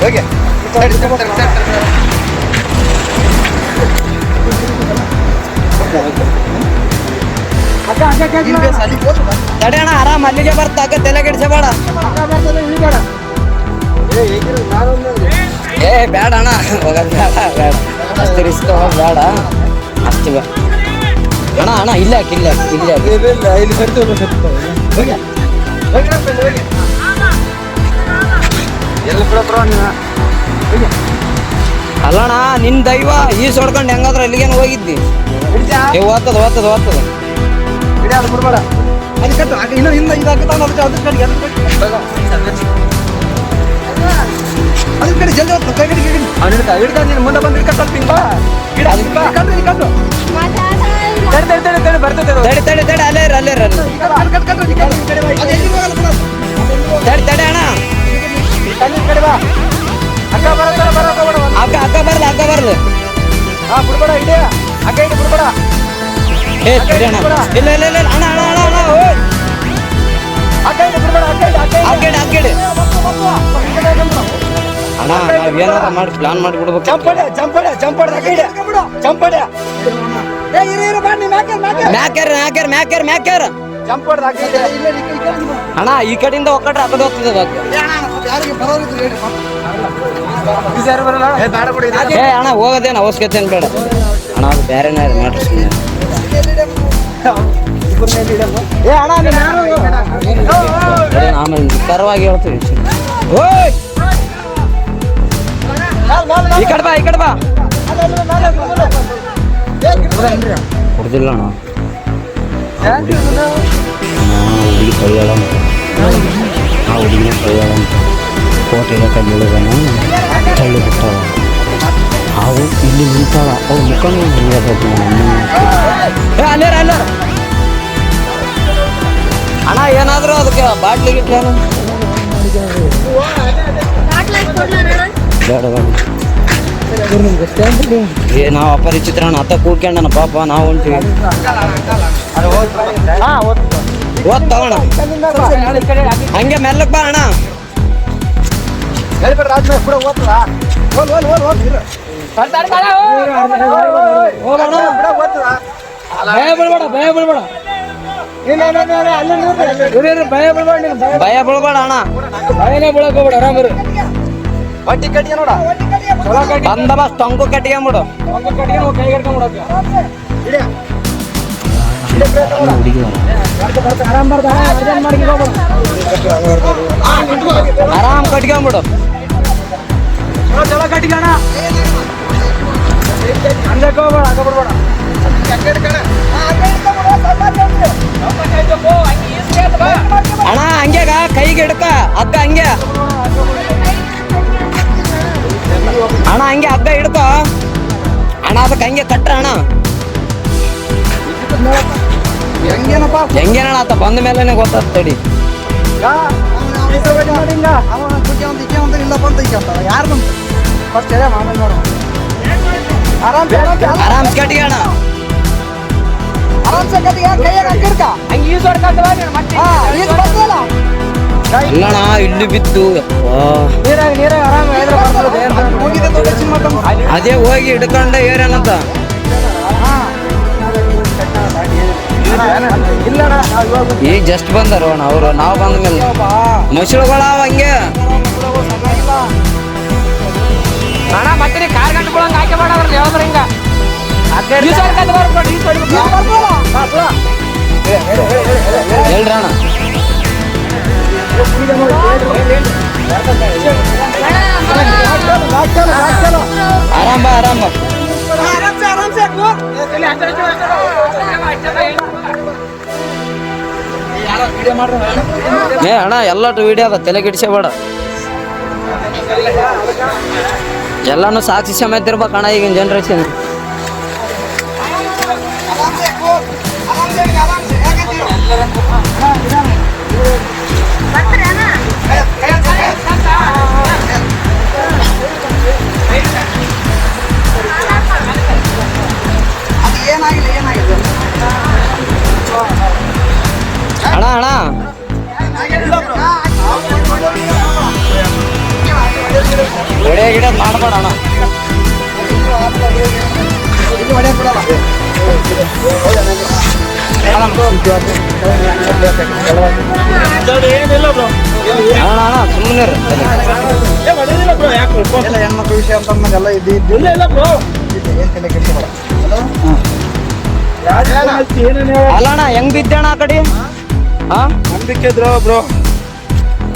ಈ ಕಡೆ ಬಾಮ ನೀವು ಹೋಗಿ. ಸರಿ, ಸರಿ, ಸರಿ, ಸರಿ. ಇಲ್ಲಿ ಬೇಸ್ ಅಲ್ಲಿ ಹೋದ್ರು ಬಾ. ತಡೆ ಅಣ್ಣ ಆರಾಮ್ ಅಲ್ಲಿಗೆ ಬರ್ತಾಕ ತಲೆ ಕೆಡಿಸಬೇಡ ಏ ಬೇಡ ಅಣ್ಣ. ಹೋಗೋದ್ ಬೇಡ ಬೇಡ ಅಷ್ಟು ರಿಸ್ಕ್ ಬೇಡ ಅಷ್ಟು ಬೇಡ ಅಣ್ಣ ಅಣ್ಣ ಇಲ್ಲ ಇಲ್ಲ ಇಲ್ಲ ಇಲ್ಲಿ ಬರ್ತೀವಿ ಎಲ್ಲಿ ಅಲ್ಲಣ್ಣ ನಿನ್ ದೈವ ಈಸ್ ಹೊಡ್ಕೊಂಡು ಹೆಂಗಾದ್ರ ಅಲ್ಲಿಗೇನು ಹೋಗಿದ್ದಿ? ಏ ಓದ್ತದ ಓದ್ತದ ಓದ್ತದ. ಅದು ಬಿಡ್ಬೇಡ. ಇನ್ನೂ ಹಿಂದೆ ಇದು ಹಾಕುತ್ತಾನ ಅದಕ್ಕೆ ಅದ್ರ ಕಡೆಗೆ ಅದ್ರ ಕಡೆಗೆ ಅದ್ರ ಕಡೆ ಜಲ್ದಿ ಕೈ ಕಡೆಗೆ ಹಿಡಿ. ಅವ್ನು ಹಿಡ್ಕ ಹಿಡ್ಕ ನೀನು ಮುಂದೆ ಬಂದು ಹಿಡ್ಕ ಸ್ವಲ್ಪ ಹಿಂಗ್ ಬಾ ಹಿಡ ಹಿಡ್ಕೊಂಡು ಹಿಡ್ಕೊಂಡು ತಡಿ ತಡಿ ತಡಿ ತಡಿ ಬರ್ತೈತೆ ಅದು. ತಡಿ ತಡಿ ತಡಿ ಅಲ್ಲೇ ಅಲ್ಲೇ ತಡೆ ತಡೆ ಈ ಈ ಅಣ್ಣ. ಈ ಅಕ್ಕ ಬಿಡು ಅಕ್ಕ ಅಕ್ಕ ಅಕ್ಕ ಬರ್ಲಿ ಹಾ ಬಿಡ್ಬೇಡ ಹಿಡಿ ಅಕ್ಕ ಹಿಡಿ ಬಿಡ್ಬೇಡ. ಏ ತಡಿ ಅಣ್ಣ ಇಲ್ಲ ಇಲ್ಲ ಇಲ್ಲ ಅಣ್ಣ ಅಣ್ಣ ಅಣ್ಣ ಅಣ್ಣ. ಓಯ್. ಅಕ್ಕ ಹಿಡಿ ಬಿಡ್ಬೇಡ ಅಕ್ಕ ಅಕ್ಕ ಅಕ್ಕ ಅಣ್ಣ ನಾವ್ ಏನಾರ ಮಾಡಿ ಪ್ಲಾನ್ ಮಾಡಿ ಬಿಡ್ಬೇಕು. ಚಂಪಡೆ ಚಂಪಡೆ ಚಂಪಡೆ ಅಕ್ಕ ಹಿಡಿ ಚಂಪಡೆ ಏ ಇರು ಇರು ಬಾ ನೀ ಮ್ಯಾಕೆ ಮ್ಯಾಕೆ ಮ್ಯಾಕ್ಯಾರ ಮ್ಯಾಕ್ಯಾರ ಮ್ಯಾಕ್ಯಾರ ಅಣ್ಣ ಈ ಕಡೆಯಿಂದ ಒಕ್ಕಟ್ರೆ ಆ ಕಡೆ ಹೋಗ್ತದೆ ಏ ಬೇಡ ಬಿಡಿ ಏ ಅಣ್ಣ ಹೋಗೋದೇನು ಅವಶ್ಯಕತೆ ಏನ್ ಬೇಡ. ಅಣ್ಣ ಅದು ಬೇರೆನೇ ಏ ಅಣ್ಣ ನೀನು ಆಮೇಲೆ ನಿಖರವಾಗಿ ಹೇಳ್ತೀವಿ ಓಯ್! ಈ ಕಡೆ ಬಾ ಈ ಕಡೆ ಬಾ. ಕುಡ್ದಿಲ್ಲ ಅಣ್ಣ. ಹುಡುಗಿ ಕೈಯಾಳ ಆ ಹುಡುಗಿನ ಕೈಯಾಳ ಅಂತ ಕೋಟೆ ಇಳಕ ಬೀಳದನ ತಳ್ಳಿ ಬಿಟ್ಟಾಳ ಅವು ಇಲ್ಲಿ ನಿಂತಾಳ ಅವ್ರ ಮುಖ ಅಲ್ಲೇರ ಅಣ್ಣ ಏನಾದರೂ ಅದಕ್ಕೆ ಬಾಟ್ಲಿ ಗಿಟ್ಲೇನು ಏ ನಾವು ಅಪರಿಚಿತ್ರಣ ಅತ್ತ ಕೂಡ್ಕೊಂಡನ ಪಾಪ ನಾವು ಹೊಂಟಿವಿ ಹಾ ಓದ್ ತಗೋಣ. ಹಂಗೆ ಮೆಲ್ಲಕ್ ಬಾ ಅಣ್ಣ. ಹೇಳ್ಬೇಡ್ರಿ ಆದ್ಮೇಲೆ ಕೂಡ ಓದ್ತದ ಓದ್ತದ ಭಯ ಬಿಡ್ಬೇಡ ಭಯ ಬಿಡ್ಬೇಡ ಭಯ ಬಿಡ್ಬೇಡ ಭಯ ಬಿಡ್ಬೇಡ ಅಣ್ಣ. ಭಯನೇ ಬಿಡಕೋಬೇಡ ಆರಾಮರು ಬಟ್ಟಿ ಕಟ್ಟಿಗೆ ನೋಡ. ಬಂದ ಬಸ್ ಟೊಂಕು ಕಟ್ಟಿಗೆ ಬಿಡು ಹಿಡಿ ಪ್ರೇತ ನೋಡ. ಬರ್ತಾ, ಬರ್ತಾ, ಆರಾಮ್ ಬರ್ತಾ, ಅರ್ಜೆಂಟ್ ಮಾಡಿ ಹೋಗ್ಬೇಡ. ಆರಾಮ್ ಕಟ್ಕೊಂಬಿಡು ಚಲೋ, ಚಲೋ ಕಟ್ಟಿಗೆ ಅಣ್ಣ. ಹಂಗಕ್ಕೆ ಹೋಗ್ಬೇಡ, ಹಂಗ ಬಿಡ್ಬೇಡ. ಅಣ್ಣ ಹಂಗ್ಯಾಗ ಕೈಗೆ ಹಿಡ್ಕ ಹಗ್ಗ ಹಂಗೆ ಅಣ್ಣ ಹಂಗೆ ಹಗ್ಗ ಹಿಡ್ಕೊ ಅಣ್ಣ ಅದಕ್ಕೆ ಹಂಗೆ ಕಟ್ರ ಅಣ್ಣ ಹೆಂಗೇನಪ್ಪ ಹೆಂಗೇನಣ್ಣ ಆತ ಬಂದ ಮೇಲೆನೆ ಗೊತ್ತಾಗ್ತಡಿ ಯಾರು ಬಂತು ಫಸ್ಟ್ ಹೇಳ ಆಮೇಲೆ ನೋಡು. ಆರಾಮ್ ಆರಾಮ್ ಕಟ್ಗೆ ಅಣ್ಣ. ಆರಾಮ್ಸೆ ಕಟ್ಟಿಗೆ. ಕೈಯಾಗ ಹಾಕಿರ್ಕ? ಹಂಗೆ ಈಸ್ ಹಾ ಈಗ ಬರ್ತದಲ್ಲ? ಅಲ್ಲಣ್ಣ ಇಲ್ಲಿ ಬಿತ್ತು. ನೀರಾಗ ನೀರಾಗ ಆರಾಮ್ ಹೋಗಿದೆ ದೊಡ್ಡ ಚಿನ್ನ ತಮ್ಮ. ಅದೇ ಹೋಗಿ ಹಿಡ್ಕೊಂಡ ಏರೇನಂತ ಈಗ ಜಸ್ಟ್ ಬಂದಾರ ಅವರು ನಾವು ಬಂದ ಮೇಲೆ ಮಸುಳುಗಳ ಹಂಗೆ. ಅಣ್ಣ ಮತ್ತೆ ಕಾರ್ ಹಿಂಗ? ಹೇಳ್ರಿ ಅಣ್ಣ ಏ ಅಣ್ಣ ಎಲ್ಲಟು ವಿಡಿಯೋ ಅದ ತಲೆ ಕೆಡಿಸಬೇಡ ಎಲ್ಲಾನು ಸಾಕ್ಷಿ ಸಮೇತ ಇರ್ಬೇಕಣ್ಣ ಈಗಿನ ಜನ್ರೇಷನ್ ಹೊಡೆ ಗಿಡ ಮಾಡ್ಬೇಡ ಅಣ್ಣ. ಸುಮ್ಮನೆ ಎಲ್ಲ ಹೆಣ್ಮಕ್ಳ ವಿಷಯ ಅಂತ ಎಲ್ಲ ಇದು ಇದು ಇಲ್ಲ ಇಲ್ಲ ಬ್ರೋ ಏನ್ ತಲೆ ಕೆಡಿಸ್ಬೇಡ ಏನೇನು ಹೇಳ ಅಲ್ಲ ಅಣ್ಣ, ಹೆಂಗ್ ಬಿದ್ದಣ್ಣ ಆ ಕಡೆ? ಹಾ ನಂಬಿಕೆ ಬ್ರೋ.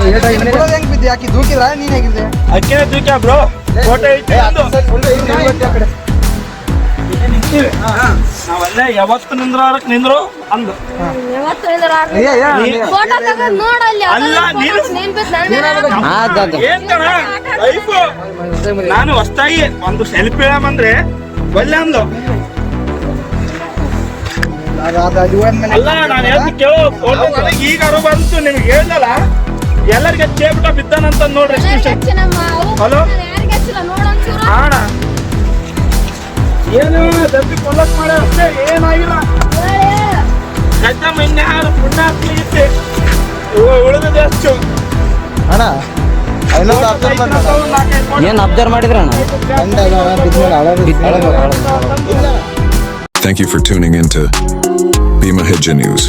ಹೆಂಗ್ ಬಿದ್ದಿ? ಯಾಕೆ ದೂಕಿದ್ರ? ನೀನ್ ಹೇಗಿದ್ದೆ? ಅಕ್ಕೇನೆ ದೂಕ್ಯ ಬ್ರೋ ಫೋಟೋ ಐತಿ ಒಂದು. ನಾವೆಲ್ಲ ಯಾವತ್ತು ನಿಂದ್ರಾರಕ್ ನಿಂದ್ರು ಅಂದು. ನೀನು- ಹೊಸ್ತಾಗಿ ಒಂದು ಸೆಲ್ಫಿ ಬಂದ್ರೆ ಒಳ್ಳೆ ಅಂದು ಅಲ್ಲ ನಾನು ಹೇಳ್ತಿ ಕೇಳೋ ಫೋಟೋ ನನಗೆ ಈಗ ಬಂತು ನಿಮ್ಗೆ ಹೇಳ್ದಲ್ಲ? ಎಲ್ಲರಿಗೆ ಚೇಬಿಟ ಬಿದ್ದಾನಂತ ನೋಡ್ರಿ ಹಲೋ? ಆಣ ಏನು ದಬ್ಬಿ ಕೊಲ್ಲಕ್ ಮಾಡ ಅಷ್ಟೇ ಏನಾಗಿಲ್ಲ ಗಡ್ಡ ಗದ್ದ ಮಣ್ಣೆ ಹಾರು ಪುಣ್ಯಾತ್ಮ ಇತ್ತೆ ಉಳಿದ ಅಷ್ಟು ಅಣ್ಣ. ಏನ್ ಅಬ್ಸರ್ವ್ ಮಾಡಿದ್ರ. Thank you for tuning in to Bima Hija News.